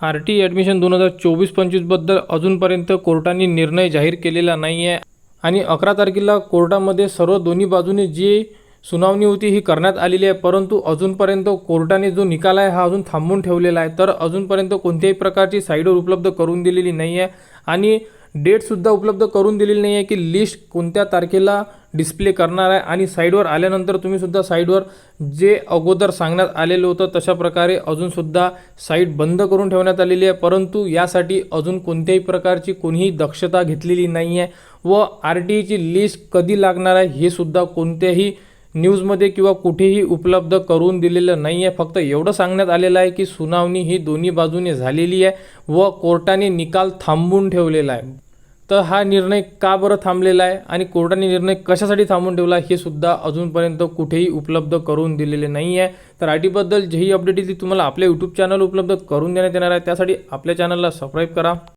R T admission दोन हजार चोवीस पंचवीसबद्दल अजूनपर्यंत कोर्टाने निर्णय जाहीर केलेला नाही आहे आणि अकरा तारखेला कोर्टामध्ये सर्व दोन्ही बाजूने जी सुनावणी होती ही करण्यात आलेली आहे. परंतु अजूनपर्यंत कोर्टाने जो निकाल आहे हा अजून थांबून ठेवलेला आहे. तर अजूनपर्यंत कोणत्याही प्रकारची साईडवर उपलब्ध करून दिलेली नाही आहे आणि डेटसुद्धा उपलब्ध करून दिलेली नाही आहे की लिस्ट कोणत्या तारखेला डिस्प्ले करणार आहे आणि साईडवर आल्यानंतर तुम्हीसुद्धा साईडवर जे अगोदर सांगण्यात आलेलं होतं तशा प्रकारे अजूनसुद्धा साईट बंद करून ठेवण्यात आलेली आहे. परंतु यासाठी अजून कोणत्याही प्रकारची कोणीही दक्षता घेतलेली नाही आहे व आर टी ईची लिस्ट कधी लागणार आहे हे सुद्धा कोणत्याही न्यूजमध्ये किंवा कुठेही उपलब्ध करून दिलेलं नाही आहे फक्त एवढं सांगण्यात आलेलं आहे की सुनावणी ही दोन्ही बाजूने झालेली आहे व कोर्टाने निकाल थांबून ठेवलेला आहे. तर हा निर्णय का बरं थांबलेला आहे आणि कोर्टाने निर्णय कशासाठी थांबून ठेवला हे सुद्धा अजूनपर्यंत कुठेही उपलब्ध करून दिलेले नाही आहे. तर आय टीबद्दल जेही अपडेट येते तुम्हाला आपल्या यूट्यूब चॅनल उपलब्ध करून देण्यात येणार आहे. त्यासाठी आपल्या चॅनलला सबस्क्राईब करा.